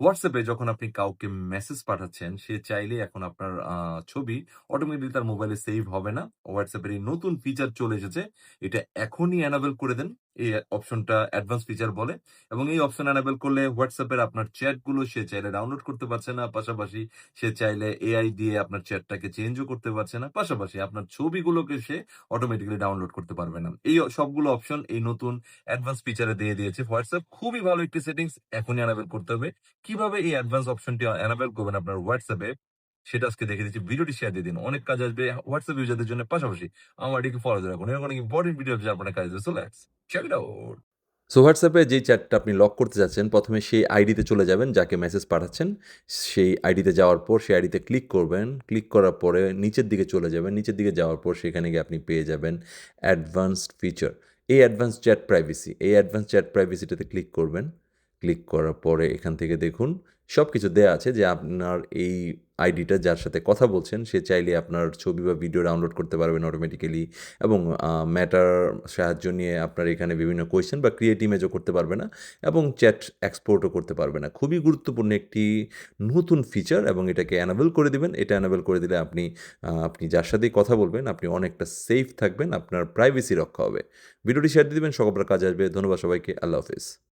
হোয়াটসঅ্যাপে যখন আপনি কাউকে মেসেজ পাঠাচ্ছেন, সে চাইলে এখন আপনার ছবি অটোমেটিক তার মোবাইলে সেভ হবে না। হোয়াটসঅ্যাপের এই নতুন ফিচার চলে এসেছে। এটা এখনই অ্যানাবেল করে দেন। এই অপশনটা অ্যাডভান্স ফিচার বলে এবং এই অপশন এনেবল করলে হোয়াটসঅ্যাপের আপনার চ্যাটগুলো সে চাইলে ডাউনলোড করতে পারছে না। পাশাপাশি সে চাইলে এআই দিয়ে আপনার চ্যাটটাকে চেঞ্জও করতে পারছে না। পাশাপাশি আপনার ছবিগুলোকে সে অটোমেটিক্যালি ডাউনলোড করতে পারবে না। এই সবগুলো অপশন এই নতুন অ্যাডভান্স ফিচারে দিয়ে দিয়েছে হোয়াটসঅ্যাপ। খুবই ভালো একটি সেটিংস এখনই এনেবল করতে হবে। কীভাবে এই অ্যাডভান্স অপশনটি এনেবল করবেন আপনার হোয়াটসঅ্যাপে সেটা আজকে দেখে দিচ্ছি। ভিডিওটি শেয়ার দিয়ে দিন। অনেক কাজ আসবে হোয়াটসঅ্যাপ ইউজারদের জন্য পাশাপাশি আমার এটিকে ফলো রাখুন। এরকম অনেক ইম্পোর্টেন্ট ভিডিও আসবে আপনার কাজ দেবে। So let's check it out. So হোয়াটসঅ্যাপে যে চ্যাটটা আপনি লক করতে যাচ্ছেন, ১ম এ সেই আইডিতে চলে যাবেন যাকে মেসেজ পাঠাচ্ছেন। সেই আইডিতে যাওয়ার পর সেই আইডিতে ক্লিক করবেন। ক্লিক করার পরে নিচের দিকে চলে যাবেন। নিচের দিকে যাওয়ার পর সেখানে গিয়ে আপনি পেয়ে যাবেন অ্যাডভান্সড ফিচার। এই অ্যাডভান্স চ্যাট প্রাইভেসি। এই অ্যাডভান্স চ্যাট প্রাইভেসিটাতে ক্লিক করবেন। ক্লিক করার পরে এখান থেকে দেখুন, সবকিছু দেয়া আছে যে আপনার এই আইডিটা যার সাথে কথা বলছেন, সে চাইলে আপনার ছবি বা ভিডিও ডাউনলোড করতে পারবেন অটোমেটিক্যালি এবং ম্যাটার সাহায্য নিয়ে আপনার এখানে বিভিন্ন কোয়েশ্চেন বা ক্রিয়েট ইমেজও করতে পারবে না এবং চ্যাট এক্সপোর্টও করতে পারবে না। খুবই গুরুত্বপূর্ণ একটি নতুন ফিচার এবং এটাকে অ্যানাবেল করে দিবেন। এটা এনেবল করে দিলে আপনি আপনি যার সাথেই কথা বলবেন, আপনি অনেকটা সেফ থাকবেন। আপনার প্রাইভেসি রক্ষা হবে। ভিডিওটি শেয়ার দিয়ে দিবেন। সকল কাজ আসবে। ধন্যবাদ সবাইকে। আল্লাহ হাফেজ।